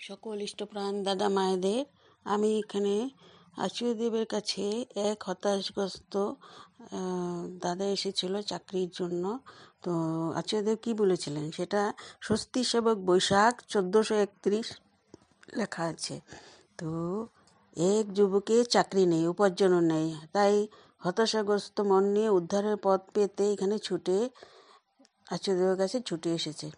সকল ইষ্টপ্রাণ দাদা মায়েদের, আমি এখানে আচুদেবের কাছে এক হতাশগ্রস্ত দাদা এসেছিল চাকরির জন্য। তো আচুদেব কি বলেছিলেন? সেটা স্বস্তি সেবক বৈশাখ চোদ্দোশো একত্রিশ লেখা আছে। তো এক যুবকের চাকরি নেই, উপার্জনও নেই, তাই হতাশাগ্রস্ত মন নিয়ে উদ্ধারের পথ পেতে এখানে ছুটে আচুদেবের কাছে ছুটে এসেছে।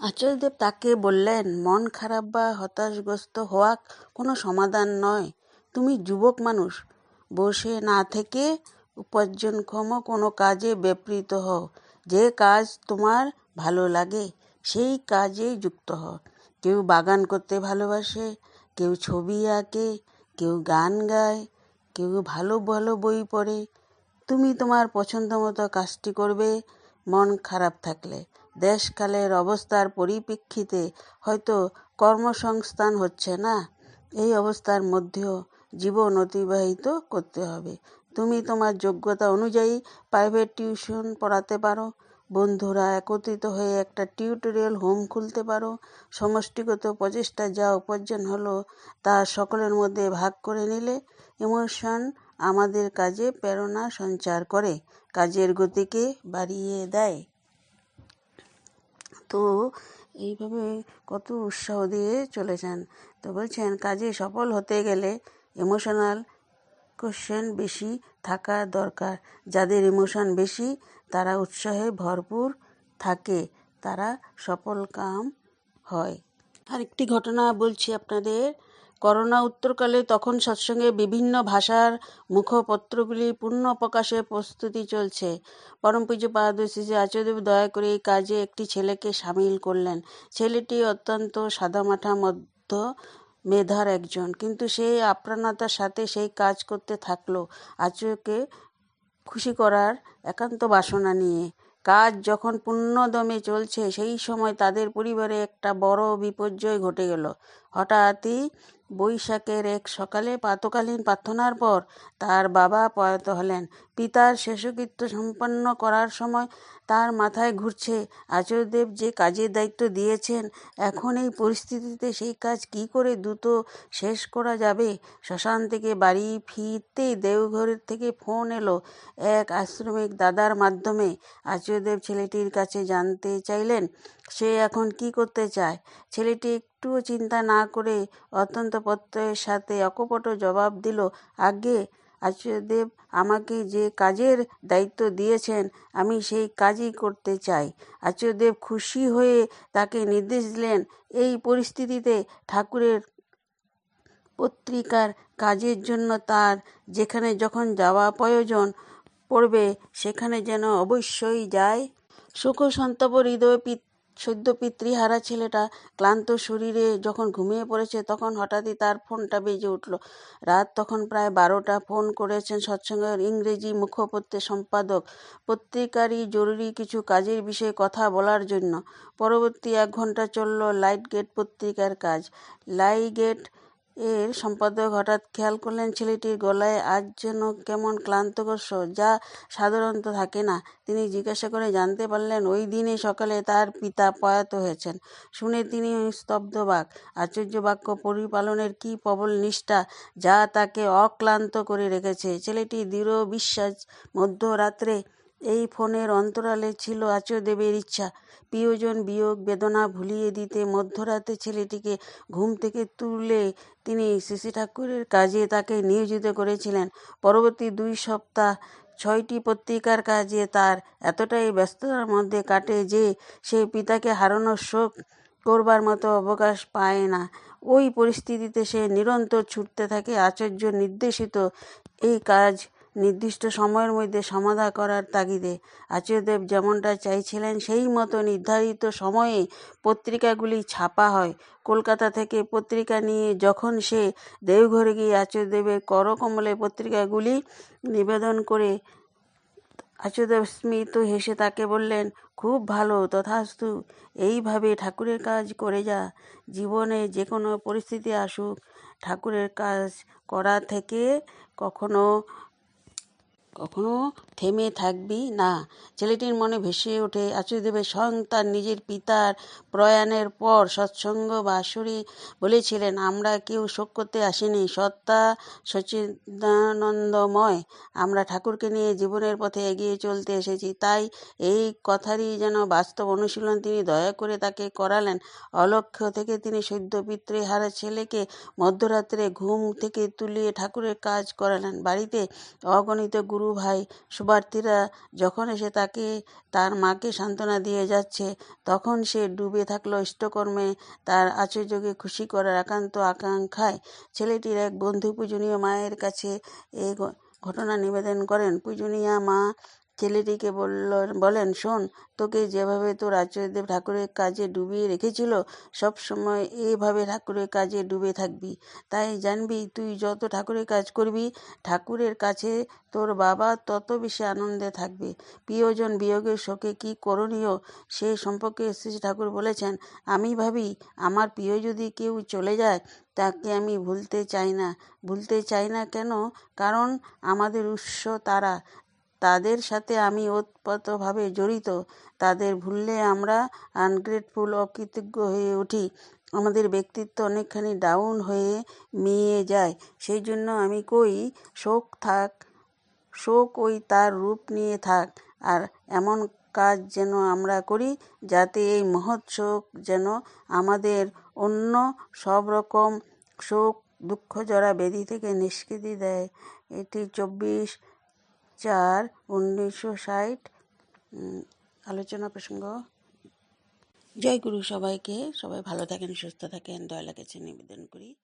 আচার্যদেব তাকে বললেন, মন খারাপ বা হতাশগ্রস্ত হওয়া কোনো সমাধান নয়। তুমি যুবক মানুষ। বসে না থেকে উপার্জনক্ষম কোনো কাজে ব্যাপৃত হও। যে কাজ তোমার ভালো লাগে, সেই কাজে যুক্ত হও। কেউ বাগান করতে ভালোবাসে, কেউ ছবি আঁকে, কেউ গান গায়, কেউ ভালো ভালো বই পড়ে। তুমি তোমার পছন্দ মতো কাজটি করবে, মন খারাপ থাকলে। দেশকালের অবস্থার পরিপ্রেক্ষিতে হয়তো কর্মসংস্থান হচ্ছে না, এই অবস্থার মধ্যেও জীবন অতিবাহিত করতে হবে। তুমি তোমার যোগ্যতা অনুযায়ী প্রাইভেট টিউশন পড়াতে পারো, বন্ধুরা একত্রিত হয়ে একটা টিউটোরিয়াল হোম খুলতে পারো, সমষ্টিগত প্রচেষ্টা যা উপার্জন হলো তা সকলের মধ্যে ভাগ করে নিলে ইমোশন আমাদের কাজে প্রেরণা সঞ্চার করে, কাজের গতিকে বাড়িয়ে দেয়। তো এইভাবে কত উৎসাহ দিয়ে চলেছেন। তো বলছেন, কাজে সফল হতে গেলে ইমোশনাল কোশ্চেন বেশি থাকা দরকার। যাদের ইমোশন বেশি, তারা উৎসাহে ভরপুর থাকে, তারা সফল কাম হয়। আরেকটি ঘটনা বলছি আপনাদের। করোনা উত্তরকালে তখন সৎসঙ্গে বিভিন্ন ভাষার মুখপত্রগুলি পূর্ণ প্রকাশের প্রস্তুতি চলছে। পরম পূজ্য পারদর্শী আচার্যদেব দয়া করে এই কাজে একটি ছেলেকে সামিল করলেন। ছেলেটি অত্যন্ত সাদামাঠা মধ্য মেধার একজন। কিন্তু সেই আপ্রাণতার সাথে সেই কাজ করতে থাকল আচার্যকে খুশি করার একান্ত বাসনা নিয়ে। কাজ যখন পূর্ণদমে চলছে, সেই সময় তাদের পরিবারে একটা বড় বিপর্যয় ঘটে গেল। হঠাৎই বৈশাখের এক সকালে প্রাতকালীন প্রার্থনার পর তার বাবা প্রয়াত হলেন। পিতার শেষকৃত্য সম্পন্ন করার সময় তার মাথায় ঘুরছে। আচার্যদেব যে কাজের দায়িত্ব দিয়েছেন, এখন এই পরিস্থিতিতে সেই কাজ কি করে দ্রুত শেষ করা যাবে? শ্মশান থেকে বাড়ি ফিরতেই দেওঘরের থেকে ফোন এলো এক আশ্রমিক দাদার মাধ্যমে। আচার্যদেব ছেলেটির কাছে জানতে চাইলেন, সে এখন কি করতে চায়? ছেলেটি একটুও চিন্তা না করে অত্যন্ত প্রত্যয়ের সাথে অকপট জবাব দিল আগে আচার্যদেব আমাকে যে কাজের দায়িত্ব দিয়েছেন, আমি সেই কাজই করতে চাই। আচার্যদেব খুশি হয়ে তাকে নির্দেশ দিলেন, এই পরিস্থিতিতে ঠাকুরের পত্রিকার কাজের জন্য তার যেখানে যখন যাওয়া প্রয়োজন পড়বে, সেখানে যেন অবশ্যই যায়। সুখ সন্তপ হৃদয় সদ্য পিতৃহারা ছেলেটা ক্লান্ত শরীরে যখন ঘুমিয়ে পড়েছে, তখন হঠাৎই তার ফোনটা বেজে উঠল। রাত তখন প্রায় বারোটা। ফোন করেছেন সৎসঙ্গের ইংরেজি মুখপত্রের সম্পাদক। পত্রিকারই জরুরি কিছু কাজের বিষয়ে কথা বলার জন্য। পরবর্তী এক ঘণ্টা চলল লাইট গেট পত্রিকার কাজ। লাইগেট এর সম্পাদক হঠাৎ খেয়াল করলেন ছেলেটির গলায় আজ যেন কেমন ক্লান্তকর যা সাধারণত থাকে না। তিনি জিজ্ঞাসা করে জানতে পারলেন, ওই দিনে সকালে তার পিতা প্রয়াত হয়েছেন। শুনে তিনি স্তব্ধবাক আশ্চর্য বাক্য, পরিপালনের কি প্রবল নিষ্ঠা, যা তাকে অক্লান্ত করে রেখেছে। ছেলেটি দৃঢ় বিশ্বাস, মধ্যরাত্রে এই ফোনের অন্তরালে ছিল আচার্যদেবের ইচ্ছা। প্রিয়জন বিয়োগ বেদনা ভুলিয়ে দিতে মধ্যরাতে ছেলেটিকে ঘুম থেকে তুলে তিনি শ্রী ঠাকুরের কাজে তাকে নিয়োজিত করেছিলেন। পরবর্তী দুই সপ্তাহ ছয়টি পত্রিকার কাজে তার এতটাই ব্যস্ততার মধ্যে কাটে যে সে পিতাকে হারানোর শোক করবার মতো অবকাশ পায় না। ওই পরিস্থিতিতে সে নিরন্তর ছুটতে থাকে, আচার্য নির্দেশিত এই কাজ নির্দিষ্ট সময়ের মধ্যে সমাধা করার তাগিদে আচার্যদেব যেমনটা চাইছিলেন, সেই মতো নির্ধারিত সময়ে পত্রিকাগুলি ছাপা হয়। কলকাতা থেকে পত্রিকা নিয়ে যখন সে দেওঘরে গিয়ে আচার্যদেবের করকমলে পত্রিকাগুলি নিবেদন করে, আচার্যদেব স্মিত হেসে তাকে বললেন, খুব ভালো, তথাস্তু। এইভাবে ঠাকুরের কাজ করে যা। জীবনে যে কোনো পরিস্থিতি আসুক, ঠাকুরের কাজ করা থেকে কখনো কখনো থেমে থাকবি না। ছেলেটির মনে ভেসে ওঠে আচার্যদেবের তার নিজের পিতার প্রয়াণের পর সৎসঙ্গ বাসুরি বলেছিলেন, আমরা কেউ শোক করতে আসিনি। সত্তা সচিদানন্দময়, আমরা ঠাকুরকে নিয়ে জীবনের পথে এগিয়ে চলতে এসেছি। তাই এই কথারই যেন বাস্তব অনুশীলন তিনি দয়া করে তাকে করালেন। অলক্ষ্য থেকে তিনি সদ্য পিতৃহারা ছেলেকে মধ্যরাত্রে ঘুম থেকে তুলিয়ে ঠাকুরের কাজ করালেন। বাড়িতে অগণিত গুরু ভাই শুভার্থীরা যখন এসে তাকে, তার মাকে সান্ত্বনা দিয়ে যাচ্ছে, তখন সে ডুবে থাকল ইষ্টকর্মে। তার আচর্যকে খুশি করার একান্ত আকাঙ্ক্ষায় ছেলেটির এক বন্ধু পূজনীয় মায়ের কাছে এই ঘটনা নিবেদন করেন। পূজনীয়া মা ছেলেটিকে বলল, বলেন, শোন, তোকে যেভাবে তোর আচার্যদেব ঠাকুরের কাজে ডুবিয়ে রেখেছিল, সব সময় এভাবে ঠাকুরের কাজে ডুবে থাকবি। তাই জানবি, তুই যত ঠাকুরের কাজ করবি, ঠাকুরের কাছে তোর বাবা তত বেশি আনন্দে থাকবে। প্রিয়জন বিয়োগের শোকে কি করণীয়, সে সম্পর্কে শ্রী ঠাকুর বলেছেন, আমি ভাবি, আমার প্রিয় যদি কেউ চলে যায়, তাকে আমি ভুলতে চাই না। ভুলতে চাই না কেন? কারণ আমাদের উৎস তারা। তাদের সাথে আমি ওতপ্রোতভাবে জড়িত। তাদের ভুললে আমরা আনগ্রেটফুল, অকৃতজ্ঞ হয়ে উঠি। আমাদের ব্যক্তিত্ব অনেকখানি ডাউন হয়ে মিয়ে যায়। সেই জন্য আমি কই, শোক থাক, শোক ওই তার রূপ নিয়ে থাক। আর এমন কাজ যেন আমরা করি, যাতে এই মহৎ শোক যেন আমাদের অন্য সব রকম শোক, দুঃখ জড়া বেদি থেকে নিষ্কৃতি দেয়। এটি চব্বিশ চার, উনিশশো ষাট আলোচনা প্রসঙ্গ। জয় গুরু সবাইকে। সবাই ভালো থাকেন, সুস্থ থাকেন। দয়া কাছে নিবেদন করি।